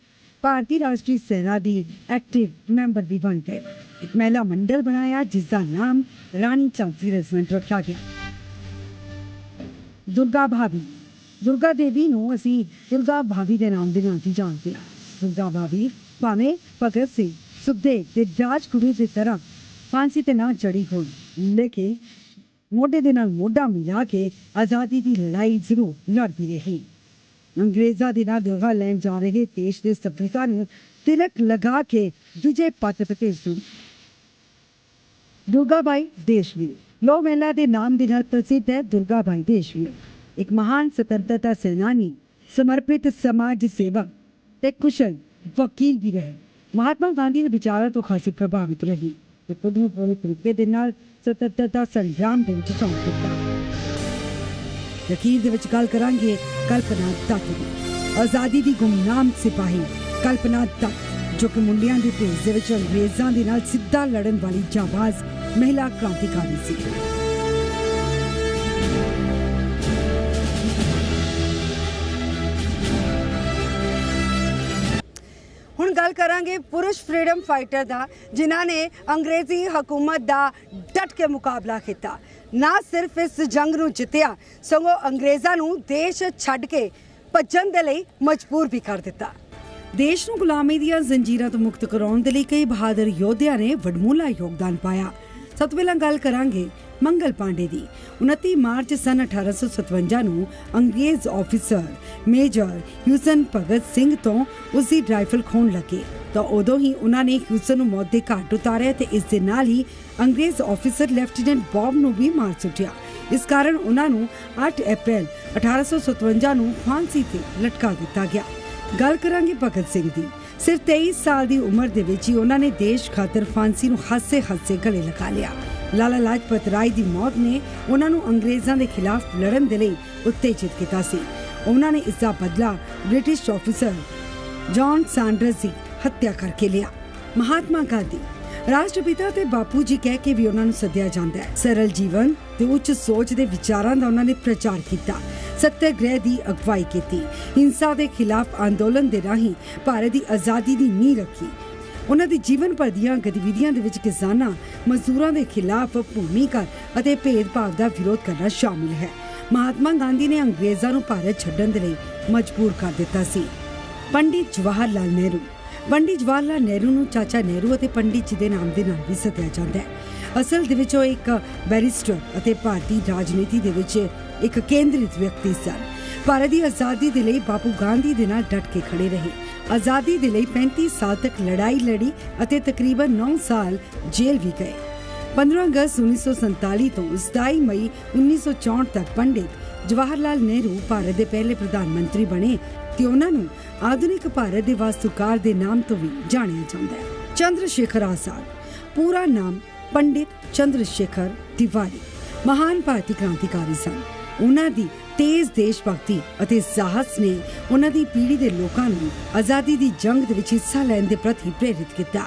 ਭਾਰਤੀ ਰਾਸ਼ਟਰੀ ਸੈਨਾ ਦੀ ਐਕਟਿਵ ਮੈਂਬਰ ਵੀ ਬਣ ਗਏ। ਇੱਕ ਮਹਿਲਾ ਮੰਡਲ ਬਣਾਇਆ ਜਿਸ ਦਾ ਨਾਮ ਰਾਣੀ ਝਾਂਸੀ ਰੈਜੀਮੈਂਟ ਰੱਖਿਆ ਗਿਆ। ਦੁਰਗਾ ਭਾਬੀ। ਦੁਰਗਾ ਦੇਵੀ ਨੂੰ ਅਸੀਂ ਦੁਰਗਾ ਭਾਬੀ ਦੇ ਨਾਮ ਦੇ ਨਾਲ ਵੀ ਜਾਣਦੇ ਹਾਂ। ਦੁਰਗਾ ਭਾਬੀ ਭਾਵੇਂ ਭਗਤ ਸਿੰਘ, ਸੁਖਦੇਵ ਤੇ ਕੁੜੀ ਦੀ ਤਰ੍ਹਾਂ ਫਾਂਸੀ ਤੇ ਨਾ ਚੜੀ ਹੋਈ ਲੇਕਿਨ ਮੋਢੇ ਦੇ ਨਾਲ ਮੋਢਾ ਮਿਲਾ ਕੇ ਆਜ਼ਾਦੀ ਦੀ ਲੜਾਈ ਜ਼ਰੂਰ ਲੜਦੀ ਰਹੀ। ਅੰਗਰੇਜ਼ਾਂ ਦੇ ਨਾਲ ਦਗਾ ਲੈਣ ਜਾ ਰਹੇ ਦੇਸ਼ ਦੇ ਸਭਿਅਤਾ ਨੂੰ ਤਿਲਕ ਲਗਾ ਕੇ ਵਿਜੇ ਪੱਤ ਤੇ ਸੁਣ ਦੁਰਗਾਬਾਈ ਦੇਸ਼ਵੀ ਲੋ ਮਹਿਲਾ ਦੇ ਨਾਮ ਦੇ ਨਾਲ ਪ੍ਰਸਿੱਧ ਹੈ ਦੁਰਗਾਬਾਈ ਦੇਸ਼ਵੀ ਇੱਕ ਮਹਾਨ ਸੁਤੰਤਰਤਾ ਸੈਨਾਨੀ, ਸਮਰਪਿਤ ਸਮਾਜ ਸੇਵਕ ਤੇ ਕੁਸ਼ਲ ਵਕੀਲ ਵੀ ਰਹੇ। ਮਹਾਤਮਾ ਗਾਂਧੀ ਦੇ ਵਿਚਾਰਾਂ ਤੋਂ ਖਾਸੀ ਪ੍ਰਭਾਵਿਤ ਰਹੀ। ਤੇ ਖੁਦ ਤਰੀਕੇ ਦੇ ਨਾਲ ਸੁਤੰਤਰਤਾ ਸੰਗਰਾਮ ਦੇ ਵਿੱਚ ਸੌਂਪ ਦਿੱਤਾ। ਅਖੀਰ ਦੇ ਵਿੱਚ ਗੱਲ ਕਰਾਂਗੇ ਕਲਪਨਾ ਦੱਤ ਦੀ। ਆਜ਼ਾਦੀ ਦੀ ਗੁੰਮਨਾਮ ਸਿਪਾਹੀ ਕਲਪਨਾ ਦੱਤ, ਜੋ ਕਿ ਮੁੰਡਿਆਂ ਦੇ ਭੇਸ ਦੇ ਵਿੱਚ ਅੰਗਰੇਜ਼ਾਂ ਦੇ ਨਾਲ ਸਿੱਧਾ ਲੜਨ ਵਾਲੀ ਜਾਬਾਜ਼ ਮਹਿਲਾ ਕ੍ਰਾਂਤੀਕਾਰੀ ਸੀ। ਗੱਲ ਕਰਾਂਗੇ ਪੁਰਸ਼ ਫਰੀडम ਫਾਈਟਰ ਦਾ, ਜਿਨ੍ਹਾਂ ਨੇ ਅੰਗਰੇਜ਼ੀ ਹਕੂਮਤ ਦਾ ਡਟ ਕੇ ਮੁਕਾਬਲਾ ਕੀਤਾ। ਨਾ ਸਿਰਫ ਇਸ ਜੰਗ ਨੂੰ ਜਿੱਤਿਆ, ਸਗੋਂ ਅੰਗਰੇਜ਼ਾਂ ਨੂੰ ਦੇਸ਼ ਛੱਡ ਕੇ ਭੱਜਣ ਦੇ ਲਈ ਮਜਬੂਰ ਵੀ ਕਰ ਦਿੱਤਾ। ਦੇਸ਼ ਨੂੰ ਗੁਲਾਮੀ ਦੀਆਂ ਜ਼ੰਜੀਰਾਂ ਤੋਂ ਮੁਕਤ ਕਰਾਉਣ ਦੇ ਲਈ ਕਈ ਬਹਾਦਰ ਯੋਧਿਆਂ ਨੇ ਵਡਮੁੱਲਾ ਯੋਗਦਾਨ ਪਾਇਆ। ਸਭ ਤੋਂ ਪਹਿਲਾਂ ਗੱਲ ਕਰਾਂਗੇ ਮੰਗਲ ਪਾਂਡੇ ਦੀ। 29 ਮਾਰਚ ਸਨ 1857 ਨੂੰ ਅੰਗਰੇਜ਼ officer major Hewson Bhagat Singh ਤੋਂ ਉਸ ਦੀ ਰਾਈਫਲ ਖੋਣ ਲੱਗੇ। ਤਾਂ ਉਦੋਂ ਹੀ ਉਹਨਾਂ ਨੇ ਹਿਊਸਨ ਨੂੰ ਮੌਤ ਦੇ ਘਾਟ ਉਤਾਰਿਆ ਤੇ ਇਸ ਦੇ ਨਾਲ ਹੀ ਅੰਗਰੇਜ਼ ਆਫੀਸਰ ਲੈਫਟੀਨੈਂਟ ਬੌਬ ਨੂੰ ਵੀ ਮਾਰ ਸੁੱਟਿਆ। ਇਸ ਕਾਰਨ ਉਹਨਾਂ ਨੂੰ 8 ਅਪ੍ਰੈਲ 1857 ਨੂੰ ਫਾਂਸੀ ਤੇ ਲਟਕਾ ਦਿੱਤਾ ਗਿਆ। ਗੱਲ ਕਰਾਂਗੇ ਭਗਤ ਸਿੰਘ ਦੀ। ਸਿਰਫ 23 ਸਾਲ ਦੀ ਉਮਰ ਦੇ ਵਿੱਚ ਹੀ ਉਹਨਾਂ ਨੇ ਦੇਸ਼ ਖਾਤਰ ਫਾਂਸੀ ਨੂੰ ਹਾਸੇ ਹਾਸੇ ਗਲੇ ਲਗਾ ਲਿਆ। ਲਾਲਾ ਲਾਜਪਤ ਰਾਏ ਦੀ ਮੌਤ ਨੇ ਉਹਨਾਂ ਨੂੰ ਅੰਗਰੇਜ਼ਾਂ ਦੇ ਖਿਲਾਫ ਲੜਨ ਦੇ ਲਈ ਉਤੇਜਿਤ ਕੀਤਾ ਸੀ। ਉਹਨਾਂ ਨੇ ਇਸ ਦਾ ਬਦਲਾ ਬ੍ਰਿਟਿਸ਼ ਆਫੀਸਰ ਜੌਨ ਸੈਂਡਰਸ ਦੀ ਹੱਤਿਆ ਕਰਕੇ ਲਿਆ। ਮਹਾਤਮਾ ਗਾਂਧੀ, ਰਾਸ਼ਟਰਪਿਤਾ ਤੇ ਬਾਪੂ ਜੀ ਕਹਿ ਕੇ ਵੀ ਉਹਨਾਂ ਨੂੰ ਸੱਦਿਆ ਜਾਂਦਾ ਹੈ। ਸਰਲ ਜੀਵਨ ਤੇ ਉੱਚ ਸੋਚ ਦੇ ਵਿਚਾਰਾਂ ਦਾ ਉਹਨਾਂ ਨੇ ਪ੍ਰਚਾਰ ਕੀਤਾ। ਸੱਤਿਆਗ੍ਰਹਿ ਦੀ ਅਗਵਾਈ ਕੀਤੀ। ਹਿੰਸਾ ਦੇ ਖਿਲਾਫ ਅੰਦੋਲਨ ਦੇ ਰਾਹੀਂ ਭਾਰਤ ਦੀ ਆਜ਼ਾਦੀ ਦੀ ਨੀਂਹ ਰੱਖੀ। ਉਹਨਾਂ ਦੇ ਜੀਵਨ ਭਰ ਦੀਆਂ ਗਤੀਵਿਧੀਆਂ ਦੇ ਵਿੱਚ ਕਿਸਾਨਾਂ, ਮਜ਼ਦੂਰਾਂ ਦੇ ਖਿਲਾਫ ਭੂਮੀਕਾ ਅਤੇ ਭੇਦਭਾਵ ਦਾ ਵਿਰੋਧ ਕਰਨਾ ਸ਼ਾਮਿਲ ਹੈ। ਮਹਾਤਮਾ ਗਾਂਧੀ ਨੇ ਅੰਗਰੇਜ਼ਾਂ ਨੂੰ ਭਾਰਤ ਛੱਡਣ ਦੇ ਲਈ ਮਜਬੂਰ ਕਰ ਦਿੱਤਾ ਸੀ। ਪੰਡਿਤ ਜਵਾਹਰ ਲਾਲ ਨਹਿਰੂ। ਪੰਡਿਤ ਜਵਾਹਰ ਲਾਲ ਨਹਿਰੂ ਨੂੰ ਚਾਚਾ ਨਹਿਰੂ ਅਤੇ ਪੰਡਿਤ ਜੀ ਦੇ ਨਾਮ ਦੇ ਨਾਲ ਵੀ ਸੱਦਿਆ ਜਾਂਦਾ ਹੈ। ਅਸਲ ਦੇ ਵਿੱਚ ਉਹ ਇੱਕ ਬੈਰਿਸਟਰ ਅਤੇ ਭਾਰਤੀ ਰਾਜਨੀਤੀ ਦੇ ਵਿੱਚ ਇੱਕ ਕੇਂਦਰਿਤ ਵਿਅਕਤੀ ਸਨ। ਭਾਰਤ ਦੀ ਆਜ਼ਾਦੀ ਦੇ ਲਈ ਬਾਪੂ ਗਾਂਧੀ ਦੇ ਨਾਲ ਡਟ ਕੇ ਖੜੇ ਰਹੇ। ਆਜ਼ਾਦੀ ਦੇ ਲਈ 35 ਸਾਲ ਤੱਕ ਲੜਾਈ ਲੜੀ ਅਤੇ ਤਕਰੀਬਨ 9 ਸਾਲ ਜੇਲ੍ਹ ਵੀ ਗਏ। 15 ਅਗਸਤ 1947 ਤੋਂ 27 ਮਈ 1964 ਤੱਕ ਪੰਡਿਤ ਜਵਾਹਰ ਲਾਲ ਨਹਿਰੂ ਭਾਰਤ ਦੇ ਪਹਿਲੇ ਪ੍ਰਧਾਨ ਮੰਤਰੀ ਬਣੇ ਤੇ ਉਹਨਾਂ ਨੂੰ ਆਧੁਨਿਕ ਭਾਰਤ ਦੇ ਵਾਸਤੂਕਾਰ ਦੇ ਨਾਮ ਤੋਂ ਵੀ ਜਾਣਿਆ ਜਾਂਦਾ ਹੈ। ਚੰਦਰ ਸ਼ੇਖਰ ਆਜ਼ਾਦ, ਪੂਰਾ ਨਾਮ ਪੰਡਿਤ ਚੰਦਰ ਸ਼ੇਖਰ ਤਿਵਾਰੀ ਮਹਾਨ ਭਾਰਤੀ ਕ੍ਰਾਂਤੀਕਾਰੀ ਸਨ। ਉਹਨਾਂ ਦੀ ਤੇਜ਼ ਦੇਸ਼ ਭਗਤੀ ਅਤੇ ਸਾਹਸ ਨੇ ਉਹਨਾਂ ਦੀ ਪੀੜ੍ਹੀ ਦੇ ਲੋਕਾਂ ਨੂੰ ਆਜ਼ਾਦੀ ਦੀ ਜੰਗ ਦੇ ਵਿੱਚ ਹਿੱਸਾ ਲੈਣ ਦੇ ਪ੍ਰਤੀ ਪ੍ਰੇਰਿਤ ਕੀਤਾ।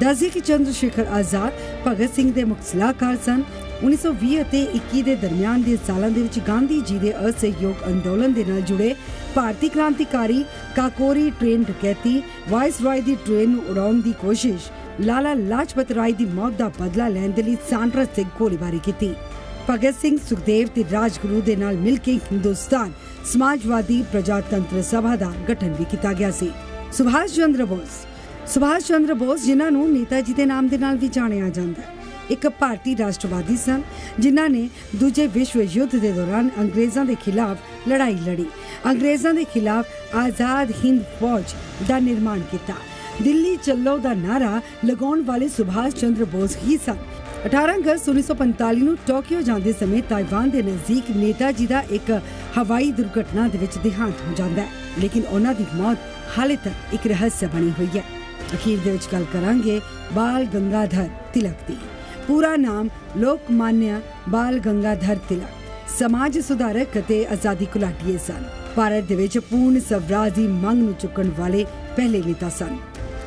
ਦੱਸਦੇ ਕਿ ਚੰਦਰ ਸ਼ੇਖਰ ਆਜ਼ਾਦ ਭਗਤ ਸਿੰਘ ਦੇ ਮੁੱਖ ਸਲਾਹਕਾਰ ਸਨ। 1920 ਅਤੇ 21 ਦੇ ਦਰਮਿਆਨ ਦੇ ਸਾਲਾਂ ਦੇ ਵਿੱਚ ਗਾਂਧੀ ਜੀ ਦੇ ਅਸਹਿਯੋਗ ਅੰਦੋਲਨ ਦੇ ਨਾਲ ਜੁੜੇ। ਭਾਰਤੀ ਕ੍ਰਾਂਤੀਕਾਰੀ ਕਾਕੋਰੀ ਟ੍ਰੇਨ ਡਕੈਤੀ ਵਾਇਸ ਰਾਏ ਦੀ ਟ੍ਰੇਨ ਨੂੰ ਉਡਾਉਣ ਦੀ ਕੋਸ਼ਿਸ਼ ਲਾਲਾ ਲਾਜਪਤ ਰਾਏ ਦੀ ਮੌਤ ਦਾ ਬਦਲਾ ਲੈਣ ਦੇ ਲਈ ਸਾਂਡਰਸ ਤੇ ਗੋਲੀਬਾਰੀ ਕੀਤੀ। ਭਗਤ ਸਿੰਘ ਸੁਖਦੇਵ ਤੇ ਰਾਜਗੁਰੂ ਦੇ ਨਾਲ ਮਿਲ ਕੇ ਹਿੰਦੁਸਤਾਨ ਸਮਾਜਵਾਦੀ ਪ੍ਰਜਾਤੰਤਰ ਸਭਾ ਦਾ ਗਠਨ ਵੀ ਕੀਤਾ ਗਿਆ ਸੀ। ਸੁਭਾਸ਼ ਚੰਦਰ ਬੋਸ। ਸੁਭਾਸ਼ ਚੰਦਰ ਬੋਸ ਜਿਨ੍ਹਾਂ ਨੂੰ ਨੇਤਾ ਜੀ ਦੇ ਨਾਮ ਦੇ ਨਾਲ ਵੀ ਜਾਣਿਆ ਜਾਂਦਾ ਹੈ। ਇੱਕ ਭਾਰਤੀ ਰਾਸ਼ਟਰਵਾਦੀ ਸਨ, ਜਿਨ੍ਹਾਂ ਨੇ ਦੂਜੇ ਵਿਸ਼ਵ ਯੁੱਧ ਦੇ ਦੌਰਾਨ ਅੰਗਰੇਜ਼ਾਂ ਦੇ ਖਿਲਾਫ ਲੜਾਈ ਲੜੀ। ਅੰਗਰੇਜ਼ਾਂ ਦੇ ਖਿਲਾਫ ਆਜ਼ਾਦ ਹਿੰਦ ਫੌਜ ਦਾ ਨਿਰਮਾਣ ਕੀਤਾ। ਦਿੱਲੀ ਚੱਲੋ ਦਾ ਨਾਰਾ ਲਗਾਉਣ ਵਾਲੇ ਸੁਭਾਸ਼ ਚੰਦਰ ਬੋਸ ਹੀ ਸਨ। 18 ਅਗਸਤ 1945 ਨੂੰ ਟੋਕੀਓ ਜਾਂਦੇ ਸਮੇਂ ਤਾਈਵਾਨ ਦੇ ਨਜ਼ਦੀਕ ਨੇਤਾ ਜੀ ਦਾ ਇੱਕ ਹਵਾਈ ਦੁਰਘਟਨਾ ਦੇ ਵਿੱਚ ਦੇਹਾਂਤ ਹੋ ਜਾਂਦਾ ਹੈ। ਲੇਕਿਨ ਉਹਨਾਂ ਦੀ ਮੌਤ ਹਾਲੇ ਤੱਕ ਇੱਕ ਰਹੱਸ ਬਣੀ ਹੋਈ ਹੈ। ਅਖੀਰ ਦੇ ਵਿੱਚ ਗੱਲ ਕਰਾਂਗੇ ਬਾਲ ਗੰਗਾਧਰ ਤਿਲਕ ਦੀ। ਪੂਰਾ ਨਾਮ ਲੋਕਮਾਨਿਆ ਬਾਲ ਗੰਗਾਧਰ ਤਿਲਕ। ਸਮਾਜ ਸੁਧਾਰਕ ਅਤੇ ਆਜ਼ਾਦੀ ਘੁਲਾਟੀਏ ਸਨ। ਭਾਰਤ ਦੇ ਵਿੱਚ ਪੂਰਨ ਸਵਰਾਜ ਦੀ ਮੰਗ ਨੂੰ ਚੁੱਕਣ ਵਾਲੇ ਪਹਿਲੇ ਨੇਤਾ ਸਨ।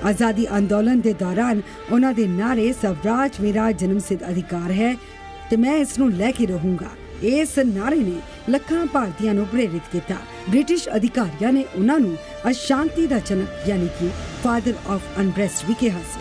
ਆਜ਼ਾਦੀ ਅੰਦੋਲਨ ਦੇ ਦੌਰਾਨ ਉਹਨਾਂ ਦੇ ਨਾਰੇ ਸਵਰਾਜ ਮੇਰਾ ਜਨਮਸਿੱਧ ਅਧਿਕਾਰ ਹੈ ਤੇ ਮੈਂ ਇਸ ਨੂੰ ਲੈ ਕੇ ਰਹੂੰਗਾ। ਇਸ ਨਾਰੇ ਨੇ ਲੱਖਾਂ ਭਾਰਤੀਆਂ ਨੂੰ ਪ੍ਰੇਰਿਤ ਕੀਤਾ। ਬ੍ਰਿਟਿਸ਼ ਅਧਿਕਾਰੀਆਂ ਨੇ ਉਹਨਾਂ ਨੂੰ ਅਸ਼ਾਂਤੀ ਦਾ ਜਨਕ ਯਾਨੀ ਕਿ ਫਾਦਰ ਆਫ ਅਨਰੈਸਟ ਵੀ ਕਿਹਾ ਸੀ।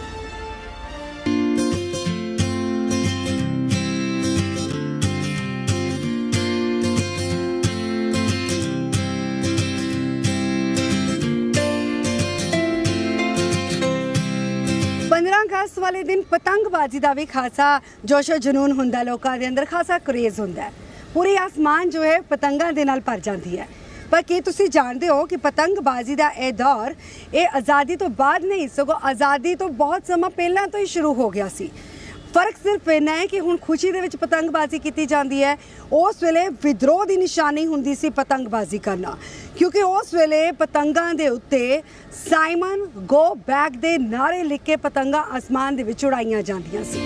ਵਾਲੇ ਦਿਨ ਪਤੰਗਬਾਜ਼ੀ ਦਾ ਵੀ ਖਾਸਾ ਜੋਸ਼ੋ ਜਨੂਨ ਹੁੰਦਾ ਲੋਕਾਂ ਦੇ ਅੰਦਰ ਖਾਸਾ ਕਰੇਜ਼ ਹੁੰਦਾ ਹੈ। ਪੂਰੀ ਆਸਮਾਨ ਜੋ ਹੈ ਪਤੰਗਾਂ ਦੇ ਨਾਲ ਭਰ ਜਾਂਦੀ ਹੈ। ਪਰ ਕੀ ਤੁਸੀਂ ਜਾਣਦੇ ਹੋ ਕਿ ਪਤੰਗਬਾਜ਼ੀ ਦਾ ਇਹ ਦੌਰ ਇਹ ਆਜ਼ਾਦੀ ਤੋਂ ਬਾਅਦ ਨਹੀਂ, ਸਗੋਂ ਆਜ਼ਾਦੀ ਤੋਂ ਬਹੁਤ ਸਮਾਂ ਪਹਿਲਾਂ ਤੋਂ ਹੀ ਸ਼ੁਰੂ ਹੋ ਗਿਆ ਸੀ। ਫ਼ਰਕ ਸਿਰਫ ਇੰਨਾ ਹੈ ਕਿ ਹੁਣ ਖੁਸ਼ੀ ਦੇ ਵਿੱਚ ਪਤੰਗਬਾਜ਼ੀ ਕੀਤੀ ਜਾਂਦੀ ਹੈ। ਉਸ ਵੇਲੇ ਵਿਦਰੋਹ ਦੀ ਨਿਸ਼ਾਨੀ ਹੁੰਦੀ ਸੀ ਪਤੰਗਬਾਜ਼ੀ ਕਰਨਾ। ਕਿਉਂਕਿ ਉਸ ਵੇਲੇ ਪਤੰਗਾਂ ਦੇ ਉੱਤੇ ਸਾਈਮਨ ਗੋ ਬੈਕ ਦੇ ਨਾਰੇ ਲਿਖ ਕੇ ਪਤੰਗਾਂ ਅਸਮਾਨ ਦੇ ਵਿੱਚ ਉਡਾਈਆਂ ਜਾਂਦੀਆਂ ਸੀ।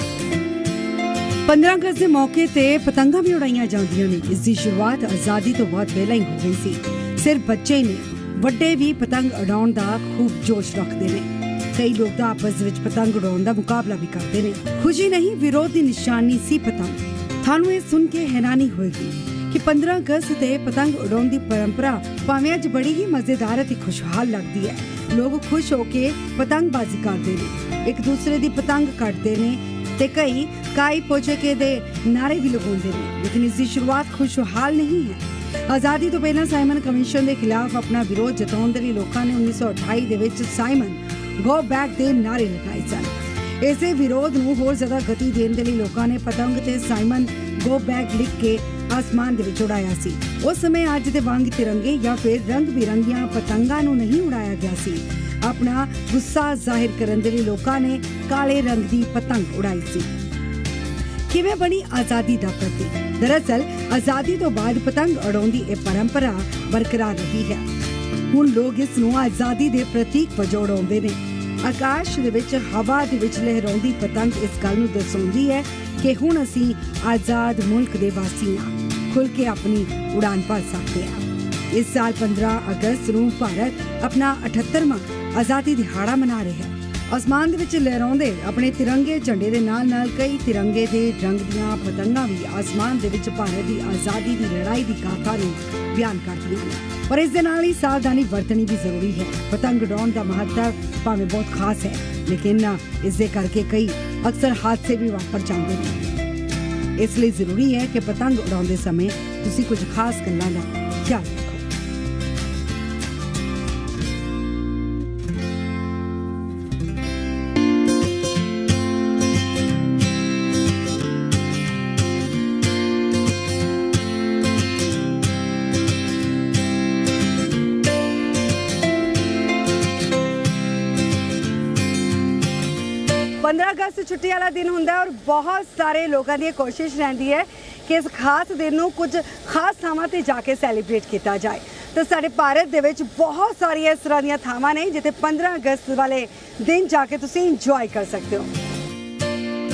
15 ਅਗਸਤ ਦੇ ਮੌਕੇ ਤੇ ਪਤੰਗਾਂ ਵੀ ਉਡਾਈਆਂ ਜਾਂਦੀਆਂ ਨੇ। ਇਸ ਦੀ ਸ਼ੁਰੂਆਤ ਆਜ਼ਾਦੀ ਤੋਂ ਬਾਅਦ ਪਹਿਲਾਂ ਹੀ ਹੋ ਗਈ ਸੀ। ਸਿਰਫ ਬੱਚੇ ਨੇ। ਵੱਡੇ ਵੀ ਪਤੰਗ ਉਡਾਉਣ ਦਾ ਖੂਬ ਜੋਸ਼ ਰੱਖਦੇ ਨੇ। ਕਈ ਲੋਕ ਤਾਂ ਆਪਸ ਵਿੱਚ ਪਤੰਗ ਉਡਾਉਣ ਦਾ ਮੁਕਾਬਲਾ ਵੀ ਕਰਦੇ ਨੇ। ਖੁਸ਼ੀ ਨਹੀਂ, ਵਿਰੋਧ ਦੀ ਨਿਸ਼ਾਨੀ ਸੀ ਪਤੰਗ। ਤੁਹਾਨੂੰ ਇਹ ਸੁਣ ਕੇ ਹੈਰਾਨੀ ਹੋਏਗੀ ਕਿ 15 ਅਗਸਤ ਤੇ ਪਤੰਗ ਉਡਾਉਣ ਦੀ ਪਰੰਪਰਾ ਭਾਵੇਂ ਅੱਜ ਬੜੀ ਹੀ ਮਜ਼ੇਦਾਰ ਅਤੇ ਖੁਸ਼ਹਾਲ ਲੱਗਦੀ ਹੈ। ਲੋਕ ਖੁਸ਼ ਹੋ ਕੇ ਪਤੰਗਬਾਜ਼ੀ ਕਰਦੇ ਨੇ। ਇੱਕ ਦੂਸਰੇ ਦੀ ਪਤੰਗ ਕੱਟਦੇ ਨੇ ਤੇ ਕਈ ਕਾਈ ਪੋਚਕੇ ਦੇ ਨਾਰੇ ਵੀ ਲਗਾਉਂਦੇ ਨੇ। ਲੇਕਿਨ ਇਸ ਦੀ ਸ਼ੁਰੂਆਤ ਖੁਸ਼ਹਾਲ ਨਹੀਂ ਹੈ। ਆਜ਼ਾਦੀ ਤੋਂ ਪਹਿਲਾਂ ਸਾਈਮਨ ਕਮਿਸ਼ਨ ਦੇ ਖਿਲਾਫ ਆਪਣਾ ਵਿਰੋਧ ਜਤਾਉਣ ਦੇ ਲਈ ਲੋਕਾਂ ਨੇ 1928 ਦੇ ਵਿੱਚ ਸਾਈਮਨ ਗੋ ਬੈਕ ਦੇ ਨਾਰੇ ਲਗਾਏ ਸਨ ਇਸੇ ਵਿਰੋਧ ਨੂੰ ਹੋਰ ਜ਼ਿਆਦਾ ਗਤੀ ਦੇਣ ਦੇ ਲਈ ਲੋਕਾਂ ਨੇ ਪਤੰਗ ਤੇ ਸਾਈਮਨ ਗੋ ਬੈਕ ਲਿਖ ਕੇ ਆਸਮਾਨ ਦੇ ਵਿੱਚ ਉਡਾਇਆ ਸੀ। ਉਸ ਸਮੇਂ ਅੱਜ ਦੇ ਵਾਂਗ ਤਿਰੰਗੇ ਜਾਂ ਫਿਰ ਰੰਗ ਬਿਰੰਗੀਆਂ ਪਤੰਗਾਂ ਨੂੰ ਨਹੀਂ ਉਡਾਇਆ ਗਿਆ ਸੀ। ਆਪਣਾ ਗੁੱਸਾ ਜ਼ਾਹਿਰ ਕਰਨ ਦੇ ਲਈ ਲੋਕਾਂ ਨੇ ਕਾਲੇ ਰੰਗ ਦੀ ਪਤੰਗ ਉਡਾਈ ਸੀ। ਕਿਵੇਂ ਬਣੀ ਆਜ਼ਾਦੀ ਦਾ ਪ੍ਰਤੀਕ? ਦਰਅਸਲ, ਆਜ਼ਾਦੀ ਤੋਂ ਬਾਅਦ ਪਤੰਗ ਉਡਾਉਣ ਦੀ ਇਹ ਪਰੰਪਰਾ ਬਰਕਰਾਰ ਰਹੀ ਹੈ। ਹੁਣ ਲੋਕ ਇਸ ਨੂੰ ਆਜ਼ਾਦੀ ਦੇ ਪ੍ਰਤੀਕ ਵਜੋਂ ਉਡਾਉਂਦੇ ਨੇ। ਆਕਾਸ਼ ਦੇ ਵਿੱਚ, ਹਵਾ ਦੇ ਵਿੱਚ ਲਹਿਰਾਉਂਦੀ ਪਤੰਗ ਇਸ ਗੱਲ ਨੂੰ ਦਰਸਾਉਂਦੀ ਹੈ ਕਿ ਹੁਣ ਅਸੀਂ ਆਜ਼ਾਦ ਮੁਲਕ ਦੇ ਵਾਸੀ ਹਾਂ। ਖੁੱਲ ਕੇ ਆਪਣੀ ਉਡਾਨ ਭਰ ਸਕਦੇ ਹਾਂ। ਇਸ ਸਾਲ 15 ਅਗਸਤ ਨੂੰ ਭਾਰਤ ਆਪਣਾ 78ਵਾਂ ਆਜ਼ਾਦੀ ਦਿਹਾੜਾ ਮਨਾ ਰਿਹਾ ਹੈ। ਅਸਮਾਨ ਦੇ ਵਿੱਚ ਲਹਿਰਾਉਂਦੇ ਆਪਣੇ ਤਿਰੰਗੇ ਝੰਡੇ ਦੇ ਨਾਲ-ਨਾਲ ਕਈ ਤਿਰੰਗੇ ਦੇ ਰੰਗ ਦੀਆਂ ਪਤੰਗਾਂ ਵੀ ਅਸਮਾਨ ਦੇ ਵਿੱਚ ਭਾਰਤ ਦੀ ਆਜ਼ਾਦੀ ਦੀ ਲੜਾਈ ਦੀ ਗਾਥਾ ਨੂੰ ਬਿਆਨ ਕਰਦੀਆਂ ਨੇ ਪਰ ਇਸ ਦੇ ਨਾਲ ਹੀ ਸਾਵਧਾਨੀ ਵਰਤਣੀ ਵੀ ਜ਼ਰੂਰੀ ਹੈ। ਪਤੰਗ ਉਡਾਉਣ ਦਾ ਮਹੱਤਵ ਭਾਵੇਂ ਬਹੁਤ ਖਾਸ ਹੈ, ਲੇਕਿਨ ਇਸ ਦੇ ਕਰਕੇ ਕਈ ਅਕਸਰ ਹਾਦਸੇ ਵੀ ਵਾਪਰ ਜਾਂਦੇ ਨੇ। ਇਸ ਲਈ ਜ਼ਰੂਰੀ ਹੈ ਕਿ ਪਤੰਗ ਉਡਾਉਂਦੇ ਸਮੇਂ ਤੁਸੀਂ ਕੁਝ ਖਾਸ ਗੱਲਾਂ ਦਾ ਖਿਆਲ ਖਾਸ ਛੁੱਟੀ ਵਾਲਾ ਦਿਨ ਹੁੰਦਾ ਔਰ ਬਹੁਤ ਸਾਰੇ ਲੋਕਾਂ ਦੀ ਕੋਸ਼ਿਸ਼ ਰਹਿੰਦੀ ਹੈ ਕਿ ਇਸ ਖਾਸ ਦਿਨ ਨੂੰ ਕੁਝ ਖਾਸ ਥਾਵਾਂ ਤੇ ਜਾ ਕੇ ਸੈਲੀਬ੍ਰੇਟ ਕੀਤਾ ਜਾਏ। ਤਾਂ ਸਾਡੇ ਭਾਰਤ ਦੇ ਵਿੱਚ ਬਹੁਤ ਸਾਰੀਆਂ ਇਸ ਤਰ੍ਹਾਂ ਦੀਆਂ ਥਾਵਾਂ ਨੇ ਜਿੱਥੇ 15 ਅਗਸਤ ਵਾਲੇ ਦਿਨ ਜਾ ਕੇ ਤੁਸੀਂ ਇੰਜੋਏ ਕਰ ਸਕਦੇ ਹੋ।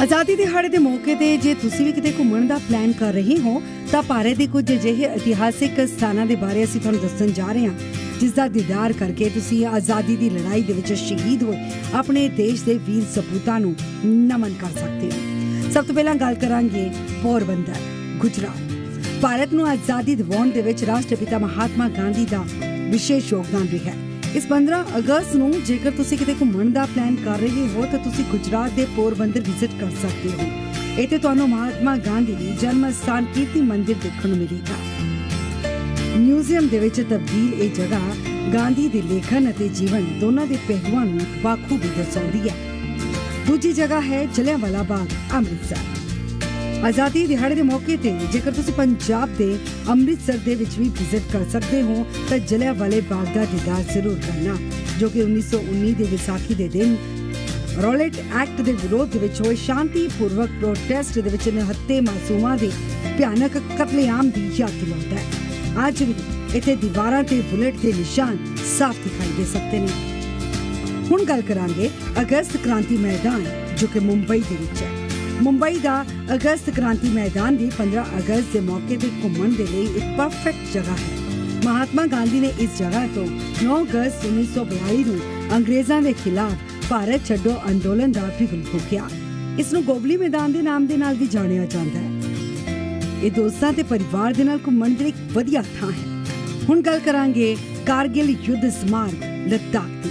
ਆਜ਼ਾਦੀ ਦਿਹਾੜੇ ਦੇ ਮੌਕੇ ਤੇ ਜੇ ਤੁਸੀਂ ਵੀ ਕਿਤੇ ਘੁੰਮਣ ਦਾ ਪਲਾਨ ਕਰ ਰਹੇ ਹੋ, ਤਾਂ ਭਾਰਤ ਦੇ ਕੁਝ ਅਜਿਹੇ ਇਤਿਹਾਸਿਕ ਸਥਾਨਾਂ ਦੇ ਬਾਰੇ ਅਸੀਂ ਤੁਹਾਨੂੰ ਦੱਸਣ ਜਾ ਰਹੇ ਹਾਂ। ਜਿਸ ਦਾ ਦੀਦਾਰ ਕਰਕੇ ਤੁਸੀਂ ਆਜ਼ਾਦੀ ਦੀ ਲੜਾਈ ਦੇ ਵਿੱਚ ਸ਼ਹੀਦ ਹੋਏ, ਆਪਣੇ ਦੇਸ਼ ਦੇ ਵੀਰ ਸਪੂਤਾਂ ਨੂੰ ਨਮਨ ਕਰ ਸਕਦੇ ਹੋ। ਸਭ ਤੋਂ ਪਹਿਲਾਂ ਗੱਲ ਕਰਾਂਗੇ ਪੋਰਬੰਦਰ, ਗੁਜਰਾਤ। ਭਾਰਤ ਨੂੰ ਆਜ਼ਾਦੀ ਦਿਵਾਉਣ ਦੇ ਵਿੱਚ ਰਾਸ਼ਟਰਪਿਤਾ ਮਹਾਤਮਾ ਗਾਂਧੀ ਦਾ ਵਿਸ਼ੇਸ਼ ਯੋਗਦਾਨ ਰਿਹਾ ਹੈ। ਇਸ 15 ਅਗਸਤ ਨੂੰ ਜੇਕਰ ਤੁਸੀਂ ਕਿਤੇ ਘੁੰਮਣ ਦਾ ਪਲਾਨ ਕਰ ਰਹੇ ਹੋ, ਤਾਂ ਤੁਸੀਂ ਗੁਜਰਾਤ ਦੇ ਪੋਰਬੰਦਰ ਵਿਜ਼ਿਟ ਕਰ ਸਕਦੇ ਹੋ। ਇੱਥੇ ਤੁਹਾਨੂੰ ਮਹਾਤਮਾ ਗਾਂਧੀ ਦੀ ਜਨਮ ਸਥਾਨ ਕੀਰਤੀ ਮੰਦਿਰ ਦੇਖਣ ਨੂੰ ਮਿਲੇਗਾ। ਮਿਊਜ਼ੀਅਮ ਦੇ ਵਿੱਚ ਤਬਦੀਲ ਇਹ ਜਗ੍ਹਾ ਗਾਂਧੀ ਦੇ ਲੇਖਨ ਅਤੇ ਜੀਵਨ ਦੋਨਾਂ ਦੇ ਪਹਿਲੂਆਂ ਨੂੰ ਬਾਖੂਬੀ ਦਰਸਾਉਂਦੀ ਹੈ। ਦੂਜੀ ਜਗ੍ਹਾ ਹੈ ਜਲਿਆਂਵਾਲਾ ਬਾਗ, ਅੰਮ੍ਰਿਤਸਰ। ਆਜ਼ਾਦੀ ਦਿਹਾੜੇ ਦੇ ਮੌਕੇ ਤੇ ਜੇਕਰ ਤੁਸੀਂ ਪੰਜਾਬ ਦੇ ਅੰਮ੍ਰਿਤਸਰ ਦੇ ਵਿੱਚ ਵੀ ਵਿਜ਼ਿਟ ਕਰ ਸਕਦੇ ਹੋ, ਤਾਂ ਜਲਿਆਂਵਾਲੇ ਬਾਗ ਦਾ ਦੀਦਾਰ ਜ਼ਰੂਰ ਕਰਨਾ ਜੋ ਕਿ 1919 ਦੇ ਵਿਸਾਖੀ ਦੇ ਦਿਨ ਰੋਲੇਟ ਐਕਟ ਦੇ ਵਿਰੋਧ ਵਿੱਚ ਹੋਏ ਸ਼ਾਂਤੀਪੂਰਵਕ ਪ੍ਰੋਟੈਸਟ ਦੇ ਵਿੱਚ ਨਿਹੱਤੇ ਮਾਸੂਮਾਂ ਦੇ ਭਿਆਨਕ ਕਤਲੇਆਮ ਦੀ ਯਾਦ ਦਿਲਾਉਂਦਾ ਹੈ। ਅੱਜ ਵੀ ਇੱਥੇ ਦੀਵਾਰਾਂ ਤੇ ਬੁਲੇਟ ਦੇ ਨਿਸ਼ਾਨ ਸਾਫ਼ ਦਿਖਾਈ ਦੇ ਸਕਦੇ ਨੇ ਹੁਣ ਗੱਲ ਕਰਾਂਗੇ ਅਗਸਤ ਕ੍ਰਾਂਤੀ ਮੈਦਾਨ ਜੋ ਕਿ ਮੁੰਬਈ ਦੇ ਵਿੱਚ ਹੈ ਮੁੰਬਈ ਦਾ ਅਗਸਤ ਕ੍ਰਾਂਤੀ ਮੈਦਾਨ ਵੀ 15 ਅਗਸਤ ਦੇ ਮੌਕੇ ਤੇ ਘੁੰਮਣ ਦੇ ਲਈ ਇੱਕ ਪਰਫੈਕਟ ਜਗ੍ਹਾ ਹੈ ਮਹਾਤਮਾ ਗਾਂਧੀ ਨੇ ਇਸ ਜਗ੍ਹਾ ਤੋਂ 9 ਅਗਸਤ 1942 ਨੂੰ ਅੰਗਰੇਜ਼ਾਂ ਦੇ ਖਿਲਾਫ ਭਾਰਤ ਛੱਡੋ ਅੰਦੋਲਨ ਦਾ ਬਿਗੁਲ ਫੂਕਿਆ ਇਸ ਨੂੰ ਗੋਬਲੀ ਮੈਦਾਨ ਦੇ ਨਾਮ ਦੇ ਨਾਲ ਵੀ ਜਾਣਿਆ ਜਾਂਦਾ ਹੈ ਇਹ ਦੋਸਤਾਂ ਤੇ ਪਰਿਵਾਰ ਦੇ ਨਾਲ ਘੁੰਮਣ ਦੀ ਇੱਕ ਵਧੀਆ ਥਾਂ ਹੈ। ਹੁਣ ਗੱਲ ਕਰਾਂਗੇ ਕਾਰਗਿਲ ਯੁੱਧ ਸਮਾਰਕ, ਲੱਦਾਖ ਦੀ।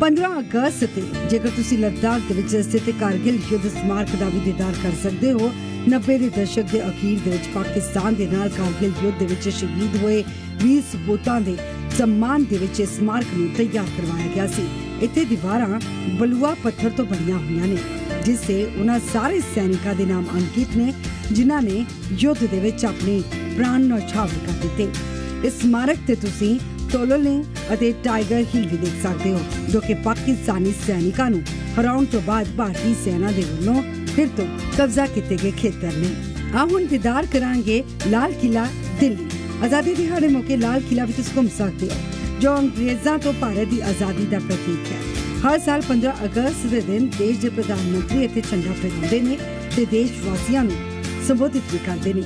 15 ਅਗਸਤ ਤੇ ਜੇਕਰ ਤੁਸੀਂ ਲੱਦਾਖ ਦੇ ਵਿੱਚ ਸਥਿਤ ਕਾਰਗਿਲ ਯੁੱਧ ਸਮਾਰਕ ਦਾ ਵੀ ਦੀਦਾਰ ਕਰ ਸਕਦੇ ਹੋ 90 ਦੇ ਦਸ਼ਕ ਦੇ ਅਖੀਰ ਦੇ ਵਿੱਚ ਪਾਕਿਸਤਾਨ ਦੇ ਨਾਲ ਕਾਰਗਿਲ ਯੁੱਧ ਦੇ ਵਿੱਚ ਸ਼ਹੀਦ ਹੋਏ ਵੀਰ ਸਬੂਤਾਂ ਦੇ ਸਨਮਾਨ ਦੇ ਵਿੱਚ ਇਸ ਸਮਾਰਕ ਨੂੰ ਤਿਆਰ ਕਰਵਾਇਆ ਗਿਆ ਸੀ। ਇੱਥੇ ਦੀਵਾਰਾਂ ਬਲੂਆ ਪੱਥਰ ਤੋਂ ਬਣੀਆਂ ਹੋਈਆਂ ਨੇ, ਜਿਸ ਤੇ ਉਹਨਾਂ ਸਾਰੇ ਸੈਨਿਕਾਂ ਦੇ ਨਾਮ ਅੰਕਿਤ ਨੇ ਜਿਨ੍ਹਾਂ ਨੇ ਯੁੱਧ ਦੇ ਵਿੱਚ ਆਪਣੇ ਪ੍ਰਾਣ ਨਿਛਾਵਰ ਕਰ ਦਿੱਤੇ। ਇਸ ਸਮਾਰਕ ਤੇ ਤੁਸੀਂ ਤੋਲੋਲਿੰਗ ਅਤੇ ਟਾਈਗਰ ਹਿਲ ਵੀ ਦੇਖ ਸਕਦੇ ਹੋ, ਜੋ ਕਿ ਪਾਕਿਸਤਾਨੀ ਸੈਨਿਕਾਂ ਨੂੰ ਹਰਾਉਣ ਤੋਂ ਬਾਅਦ ਭਾਰਤੀ ਸੈਨਾ ਦੇ ਵੱਲੋਂ ਫਿਰ ਤੋਂ ਕਬਜ਼ਾ ਕੀਤੇ ਗਏ ਖੇਤਰ ਨੇ। ਆ ਹੁਣ ਦੀਦਾਰ ਕਰਾਂਗੇ ਲਾਲ ਕਿਲਾ ਦਿੱਲੀ। ਆਜ਼ਾਦੀ ਦਿਹਾੜੇ ਮੌਕੇ ਲਾਲ ਕਿਲਾ ਵਿੱਚ ਤੁਸੀਂ ਘੁੰਮ ਸਕਦੇ ਹੋ, ਜੋ ਅੰਗਰੇਜ਼ਾਂ ਤੋਂ ਭਾਰਤ ਦੀ ਆਜ਼ਾਦੀ ਦਾ ਪ੍ਰਤੀਕ ਹੈ। ਹਰ ਸਾਲ 15 ਅਗਸਤ ਦੇ ਦਿਨ ਦੇਸ਼ ਦੇ ਪ੍ਰਧਾਨ ਮੰਤਰੀ ਇੱਥੇ ਝੰਡਾ ਫਹਿਰਾਉਂਦੇ ਨੇ ਤੇ ਦੇਸ਼ ਵਾਸੀਆਂ ਨੂੰ ਸੰਬੋਧਿਤ ਵੀ ਕਰਦੇ ਨੇ।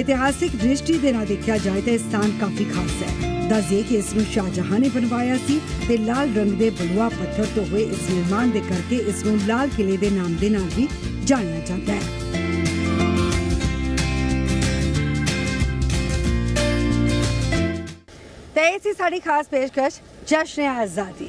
ਇਤਿਹਾਸਿਕ ਦ੍ਰਿਸ਼ਟੀ ਦੇ ਨਾਲ ਦੇਖਿਆ ਜਾਏ ਤਾਂ ਇਹ ਸਥਾਨ ਕਾਫੀ ਖਾਸ ਹੈ। ਦੱਸਦੇ ਕਿ ਇਸ ਨੂੰ ਸ਼ਾਹਜਹਾਂ ਨੇ ਬਣਵਾਇਆ ਸੀ ਤੇ ਲਾਲ ਰੰਗ ਦੇ ਬਲੂਆ ਪੱਥਰ ਤੋਂ ਹੋਏ ਇਸ ਨਿਰਮਾਣ ਦੇ ਕਰਕੇ ਇਸ ਨੂੰ ਲਾਲ ਕਿਲੇ ਦੇ ਨਾਮ ਦੇ ਨਾਲ ਵੀ ਜਾਣਿਆ ਜਾਂਦਾ ਹੈ। ਤੇ ਇਹ ਸੀ ਸਾਡੀ ਖਾਸ ਪੇਸ਼ਕਸ਼ ਜਸ਼ਨ ਆਜ਼ਾਦੀ।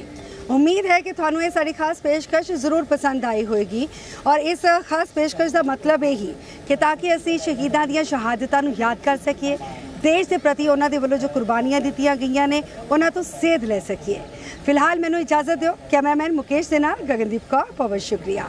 ਉਮੀਦ ਹੈ ਕਿ ਤੁਹਾਨੂੰ ਇਹ ਸਾਡੀ ਖਾਸ ਪੇਸ਼ਕਸ਼ ਜ਼ਰੂਰ ਪਸੰਦ ਆਈ ਹੋਵੇਗੀ ਔਰ ਇਸ ਖਾਸ ਪੇਸ਼ਕਸ਼ ਦਾ ਮਤਲਬ ਇਹ ਹੀ ਕਿ ਤਾਂ ਕਿ ਅਸੀਂ ਸ਼ਹੀਦਾਂ ਦੀਆਂ ਸ਼ਹਾਦਤਾਂ ਨੂੰ ਯਾਦ ਕਰ ਸਕੀਏ ਦੇਸ਼ ਦੇ ਪ੍ਰਤੀ ਉਹਨਾਂ ਦੇ ਵੱਲੋਂ ਜੋ ਕੁਰਬਾਨੀਆਂ ਦਿੱਤੀਆਂ ਗਈਆਂ ਨੇ ਉਹਨਾਂ ਤੋਂ ਸੇਧ ਲੈ ਸਕੀਏ ਫਿਲਹਾਲ ਮੈਨੂੰ ਇਜਾਜ਼ਤ ਦਿਓ ਕੈਮਰਾਮੈਨ ਮੁਕੇਸ਼ ਦੇ ਨਾਲ ਗਗਨਦੀਪ ਕੌਰ ਬਹੁਤ ਸ਼ੁਕਰੀਆ